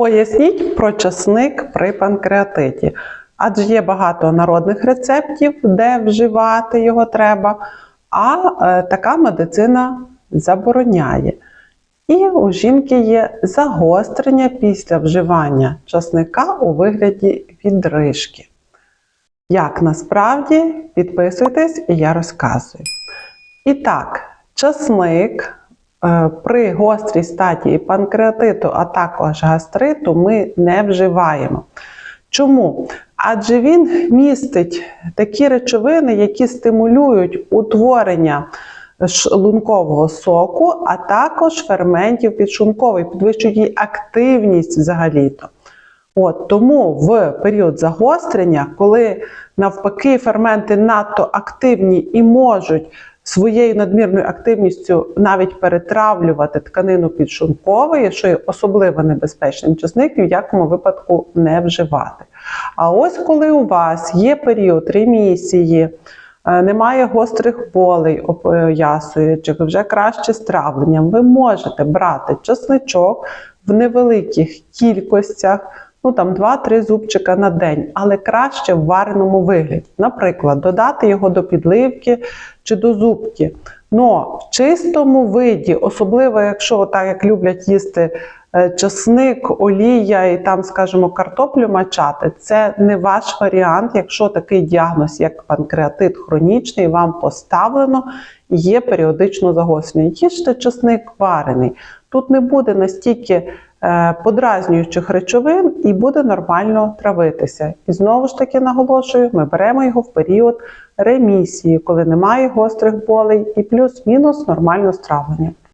Поясніть про часник при панкреатиті. Адже є багато народних рецептів, де вживати його треба, а е, така медицина забороняє. І у жінки є загострення після вживання часника у вигляді відрижки. Як насправді, підписуйтесь і я розказую. І так, часник при гострій стадії панкреатиту, а також гастриту ми не вживаємо. Чому? Адже він містить такі речовини, які стимулюють утворення шлункового соку, а також ферментів підшлункової, підвищують її активність взагалі-то. От, тому в період загострення, коли навпаки ферменти надто активні і можуть своєю надмірною активністю навіть перетравлювати тканину підшлункової, що є особливо небезпечним, часник ні в якому випадку не вживати. А ось коли у вас є період ремісії, е, немає гострих болей опоясуючих, вже краще з травленням, ви можете брати часничок в невеликих кількостях, ну там 2-3 зубчика на день, але краще в вареному вигляді. Наприклад, додати його до підливки чи до зубки. Но в чистому виді, особливо якщо так як люблять їсти е, часник, олія і там, скажімо, картоплю мачати, це не ваш варіант, якщо такий діагноз, як панкреатит хронічний, вам поставлено і є періодично загострення. Їжте часник варений. Тут не буде настільки подразнюючих речовин і буде нормально травитися. І знову ж таки наголошую, ми беремо його в період ремісії, коли немає гострих болей і плюс-мінус нормально стравлення.